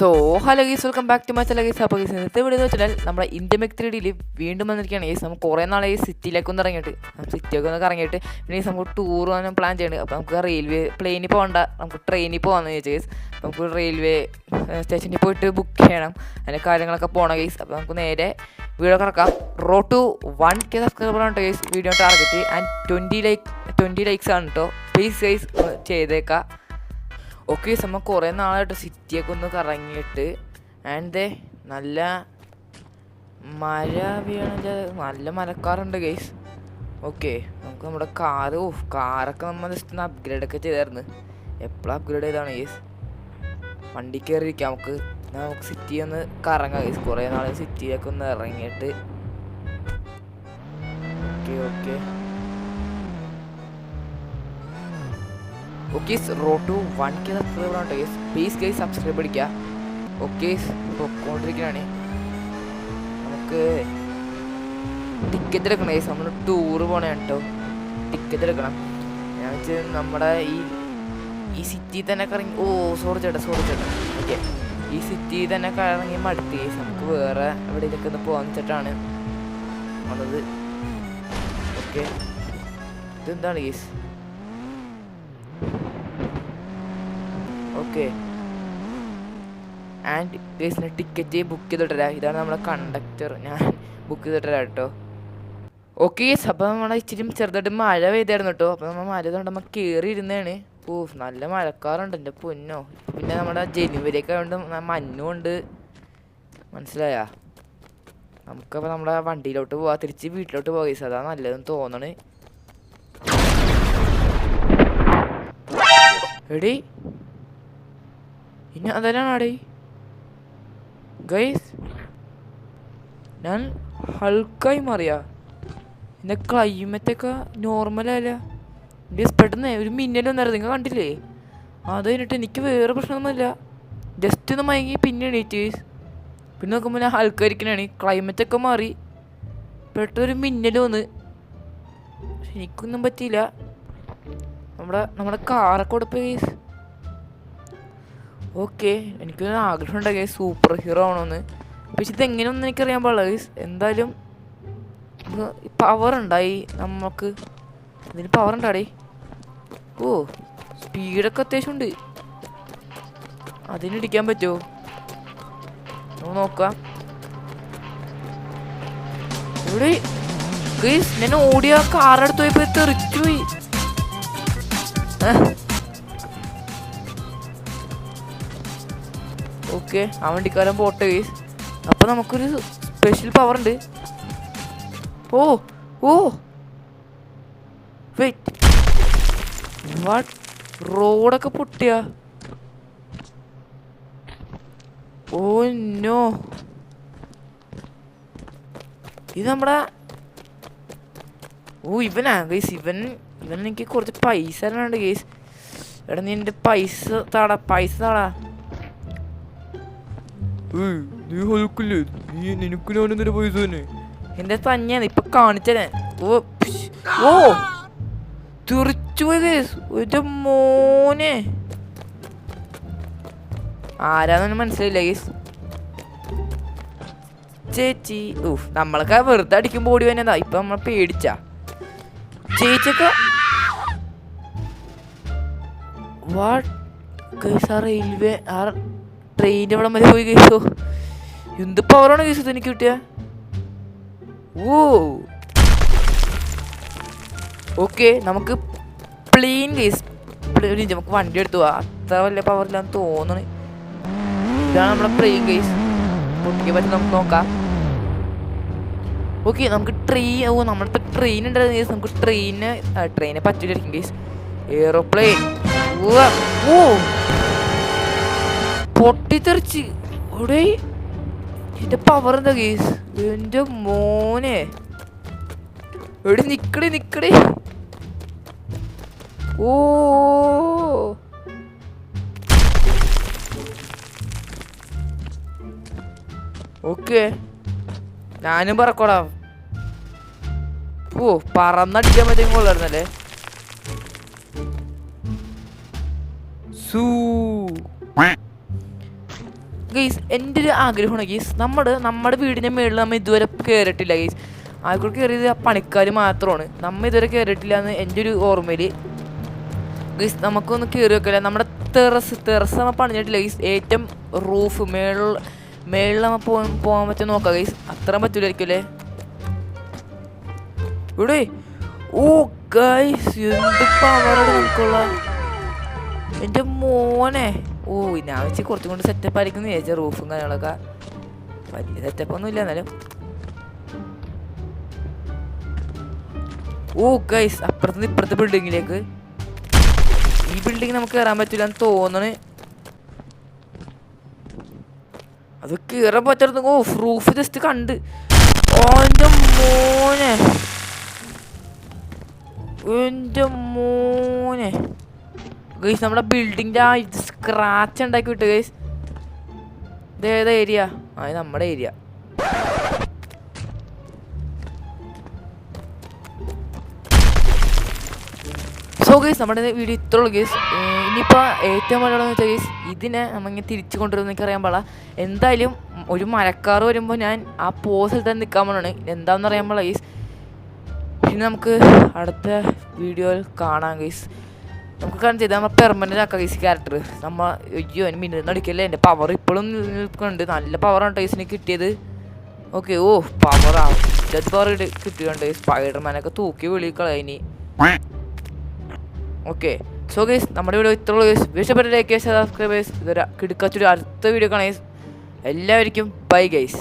So hello guys welcome back to my guys അപ്പോൾ guys ഇന്നത്തെ video എന്ന് വെച്ചാൽ നമ്മുടെ ഇന്ത്യമെക് ത്രീ ഡിയിൽ വീണ്ടും വന്നിരിക്കുകയാണ്. ഗീസ് നമുക്ക് കുറേ നാളെ ഈ സിറ്റിയിലേക്ക് ഒന്ന് ഇറങ്ങിയിട്ട്. സിറ്റിയൊക്കെ ഒന്ന് ഇറങ്ങിയിട്ട് പിന്നെ നമുക്ക് ടൂർ പോകാനും പ്ലാൻ ചെയ്യുന്നുണ്ട്. അപ്പോൾ നമുക്ക് റെയിൽവേ പ്ലെയിനിൽ പോകണ്ട. നമുക്ക് ട്രെയിനിൽ പോകാമെന്ന് ചോദിച്ചു ഗീസ് നമുക്ക് റെയിൽവേ സ്റ്റേഷനിൽ പോയിട്ട് ബുക്ക് ചെയ്യണം. അതിന്റെ കാര്യങ്ങളൊക്കെ പോകണം ഗീസ് അപ്പോൾ നമുക്ക് നേരെ വീഡിയോ കിടക്കാം road to one K subscriber ആണ് കേട്ടോ guys video target and twenty like twenty likes ആണ് കേട്ടോ പ്ലീസ് ഗൈസ് ചെയ്തേക്കാം. ഓക്കെ സമ കുറേ നാളായിട്ട് സിറ്റിയൊക്കെ ഒന്ന് കറങ്ങിയിട്ട് ആൻഡ് ദേ നല്ല മഴ വീണ നല്ല മരക്കാറുണ്ട് ഗൈസ് ഓക്കെ നമുക്ക് നമ്മുടെ കാറ് ഓ കാറൊക്കെ നമ്മൾ ജസ്റ്റ് ഒന്ന് അപ്ഗ്രേഡ് ഒക്കെ ചെയ്തായിരുന്നു. എപ്പോഴും അപ്ഗ്രേഡ് ചെയ്താണ് ഗൈസ് വണ്ടി കയറിയിരിക്കാം നമുക്ക് നമുക്ക് സിറ്റി ഒന്ന് കറങ്ങാം ഗൈസ് കുറേ നാൾ സിറ്റിയിലൊക്കെ ഒന്ന് ഇറങ്ങിയിട്ട്. Okay okay okay road to one K subscriber ആണ് ഗൈസ് പ്ലീസ് കൈ സബ്സ്ക്രൈബ് അടിക്കുക ഓക്കെ പൊക്കോണ്ടിരിക്കുകയാണ് നമുക്ക് ടിക്കറ്റ് എടുക്കണം. ഗൈസ് നമ്മൾ ടൂറ് പോണേ കേട്ടോ ടിക്കറ്റ് എടുക്കണം. ഞാൻ വെച്ചാൽ നമ്മുടെ ഈ ഈ സിറ്റി തന്നെ കറങ്ങി ഓ സോറി ചേട്ടാ സോറി ചേട്ടാ. ഓക്കെ ഈ സിറ്റി തന്നെ കറങ്ങി മടുത്ത്. ഗൈസ് നമുക്ക് വേറെ എവിടെയൊക്കെ ഒന്ന് പോകാൻ വെച്ചിട്ടാണ് വന്നത്. ഓക്കെ ഇതെന്താണ്? ഗൈസ് ഓക്കെ ആൻഡ് ഗൈസിന് ടിക്കറ്റ് ബുക്ക് ചെയ്തിട്ടില്ല ഇതാണ് നമ്മുടെ കണ്ടക്ടർ ഞാൻ ബുക്ക് ചെയ്തിട്ടില്ല കേട്ടോ ഓക്കെ അപ്പം നമ്മളെ ഇച്ചിരി ചെറുതായിട്ട് മഴ പെയ്തായിരുന്നു കേട്ടോ അപ്പോൾ നമ്മൾ മഴ കൊണ്ട് നമ്മൾ കയറി ഇരുന്നതാണ് ഓ നല്ല മഴക്കാറുണ്ട് എന്റെ പൊന്നോ. പിന്നെ നമ്മുടെ ജനുവരിയൊക്കെ ഉണ്ട്. മഞ്ഞുണ്ട് മനസ്സിലായാ? നമുക്കപ്പോൾ നമ്മുടെ വണ്ടിയിലോട്ട് പോവാ. തിരിച്ച് വീട്ടിലോട്ട് പോകാം ഗൈസ് അതാ നല്ലതെന്ന് തോന്നണ്. എടി ഇനി അതരാണാടേ ഗൈസ് ഞാൻ ഹൾക്കായി മാറിയ. എന്റെ ക്ലൈമറ്റൊക്കെ നോർമലല്ല എന്റെ പെട്ടെന്ന് ഒരു മിന്നൽ വന്നായിരുന്നു. നിങ്ങൾ കണ്ടില്ലേ? അത് കഴിഞ്ഞിട്ട് എനിക്ക് വേറെ പ്രശ്നമൊന്നുമില്ല. ജസ്റ്റ് ഒന്ന് മയങ്ങി പിന്നെ എണീറ്റ്. പിന്നെ നോക്കുമ്പോൾ ഞാൻ ഹൾക്കായിരിക്കണാണ് ക്ലൈമറ്റൊക്കെ മാറി. പെട്ടൊരു മിന്നൽ വന്ന്. പക്ഷെ എനിക്കൊന്നും പറ്റിയില്ല. നമ്മുടെ നമ്മുടെ കാറൊക്കെ കൊടുപ്പ് ഓക്കെ എനിക്കൊരു ആഗ്രഹം ഉണ്ട് കേസ് സൂപ്പർ ഹീറോ ആവണമെന്ന് പക്ഷെ ഇതെങ്ങനെയൊന്നും എനിക്കറിയാൻ പാടില്ല. ഗൈസ് എന്തായാലും പവർ ഉണ്ടായി. നമുക്ക് ഇതിന് പവർ ഉണ്ടാടേ? ഓ സ്പീഡൊക്കെ അത്യാവശ്യം ഉണ്ട്. അതിനിടിക്കാൻ പറ്റുമോ നമുക്ക് നോക്കാം. ഇവിടെ ഗൈസ് ഞാൻ ഓടിയ കാറെടുത്ത് പോയപ്പോ തെറിച്ചു പോയി ഓക്കെ ആ വണ്ടിക്കാരൻ പോട്ടെ. ഗൈസ് അപ്പൊ നമുക്കൊരു സ്പെഷ്യൽ പവർ ഉണ്ട്. ഓ ഓ. വെയിറ്റ് വാട്ട് റോഡൊക്കെ പൊട്ടിയ. ഓ നോ ഇത് നമ്മുടെ ഓ ഇവനാ ഗൈസ് ഇവൻ ഇവൻ എനിക്ക് കുറച്ച് പൈസ തരാനുണ്ട് ഗൈസ് എടാ നീ എന്റെ പൈസ താടാ പൈസ താടാ. നീ ഹൊലുക്കില്ലേ നീ നിനക്ക് ഞാൻ എന്തിനാ പൈസ തന്നെ എന്റെ തന്നെയാണ് ഇപ്പൊ കാണിച്ചേ ഓ ഓ തെറിച്ചു ഒരു മോനെ. ആരാന്നൊന്നും മനസ്സിലായില്ല ഗേസ് ചേച്ചി ഊഫ് നമ്മളൊക്കെ വെറുതെ അടിക്കുമ്പോൾ ഓടി വന്നതാ. ഇപ്പൊ നമ്മളെ പേടിച്ച. ചേച്ചിയൊക്കെ വാട്ട്? ഗൈസ് റെയിൽവേ ആ ട്രെയിൻ ഇവിടെ വരെ പോയി കഴിച്ചോ എന്ത് പവറാണ് കഴിച്ചത് എനിക്ക് കിട്ടിയ? ഓ. ഓക്കെ നമുക്ക് പ്ലെയിൻ കേസ് നമുക്ക് വണ്ടി എടുത്തു. പോവാം അത്ര വലിയ പവറില്ലാന്ന് തോന്നണ്. ഇതാണ് നമ്മുടെ പ്ലെയിൻ കേസ് പൊട്ടിക്കാൻ പറ്റും നമുക്ക് നോക്കാം. ഓക്കെ നമുക്ക് ട്രെയിൻ ഓ നമ്മുടെ ട്രെയിൻ ഉണ്ടായിരുന്ന കേസ് നമുക്ക് ട്രെയിന് ട്രെയിനെ പറ്റില്ലായിരിക്കും കേസ് എയറോപ്ലെയിൻ ഓ. പൊട്ടിത്തെറിച്ച്. ഇവിടെ എന്റെ പവർ എന്താ കേസ് എന്റെ മോനെ. എവിടെ നിക്കടി നിക്കടി. ഓ ഓക്കെ. ഞാനും പറക്കോടാ ഓ പറന്നടിക്കാൻ പറ്റും കൊള്ളായിരുന്നല്ലേ സൂ. ഗെയ്സ് എന്റെ ഒരു ആഗ്രഹമാണ് ഗെയ്സ് നമ്മുടെ നമ്മുടെ വീടിന്റെ മുകളിൽ നമ്മൾ ഇതുവരെ കയറിയിട്ടില്ല ഗെയ്സ് ആയിക്കോട്ട് കയറിയത് പണിക്കാർ മാത്രമാണ്. നമ്മൾ ഇതുവരെ കയറിയിട്ടില്ല എന്ന് എന്റെ ഒരു ഓർമ്മയിൽ ഗൈസ് നമുക്കൊന്ന് കയറി വെക്കില്ല നമ്മുടെ ടെറസ് ടെറസ് നമ്മൾ പണിഞ്ഞിട്ടില്ല ഗൈസ്. ഏറ്റവും റൂഫ് മേളിൽ മേളിൽ നമ്മൾ പോകാൻ പോകാൻ പറ്റുമോ നോക്കാം ഗൈസ്. അത്രയും പറ്റൂലായിരിക്കും ഇവിടെ? ഓ ഗൈസ് എന്ത് പവറാണ് നമുക്കുള്ള എന്റെ മോനെ. ഓ ഞാൻ വെച്ച് കുറച്ചും കൊണ്ട് സെറ്റപ്പ് ആയിരിക്കും എന്ന് വിചാരിച്ച. റൂഫും കാര്യങ്ങളൊക്കെ. വലിയ ഇല്ല എന്നാലും. ഓ ഗൈസ് അപ്പുറത്തുനിന്ന് ഇപ്പുറത്തെ ബിൽഡിങ്ങിലേക്ക് ഈ ബിൽഡിംഗ് നമുക്ക് കയറാൻ പറ്റില്ല എന്ന് തോന്നണ്. അത് കയറാൻ പറ്റാത്ത ഓ റൂഫ് ജസ്റ്റ് കണ്ട്. ഓന്റെ മോനെ. എന്റെ മോനെ. ഗൈസ് നമ്മുടെ ബിൽഡിങ്ങിന്റെ ആ സ്ക്രാച്ച് ഉണ്ടാക്കി വിട്ടു ഗൈസ് ഇത് ഏതാ ഏരിയ ആ ഇത് നമ്മുടെ ഏരിയ സോ ഗൈസ് നമ്മുടെ വീഡിയോ ഇത്ര ഉള്ളൂ ഗൈസ് ഇനിയിപ്പോൾ ഏറ്റവും വലിയ വെച്ചാൽ ഗൈസ് ഇതിനെ നമ്മളിങ്ങനെ തിരിച്ചു കൊണ്ടുവരുന്ന എനിക്കറിയാൻ പാടില്ല. എന്തായാലും ഒരു മരക്കാർ വരുമ്പോൾ ഞാൻ ആ പോസിൽ തന്നെ നിൽക്കാൻ പോലാണ് എന്താണെന്ന് അറിയാൻ പാടില്ല ഗൈസ് പിന്നെ നമുക്ക് അടുത്ത വീഡിയോയിൽ കാണാം ഗൈസ് നമുക്ക് കാണാൻ ചെയ്താൽ നമ്മൾ പെർമനന്റ് ആക്കാം ഈസി ക്യാരക്ടർ നമ്മൾ അയ്യോ അതിന് മിന്നുന്ന അടിക്കല്ലേ? എന്റെ പവർ ഇപ്പോഴും നിൽക്കുന്നുണ്ട്. നല്ല പവറാണ് ടൈസിന് കിട്ടിയത്. ഓക്കെ ഓ പവർ ഡെത്ത് പവർ കിട്ടിയുണ്ട് സ്പൈഡർമാനൊക്കെ തൂക്കി വിളിക്കളയിനി ഓക്കെ സോ ഗേസ് നമ്മുടെ വീഡിയോ ഇത്രയുള്ളൂ ഗേസ് ഇഷ്ടപ്പെട്ട ലൈക്ക് സബ്സ്ക്രൈബേഴ്സ് ഇതൊരു കിടക്കാത്തൊരു അടുത്ത വീഡിയോ കാണാം guys. എല്ലാവർക്കും ബൈ ഗൈസ്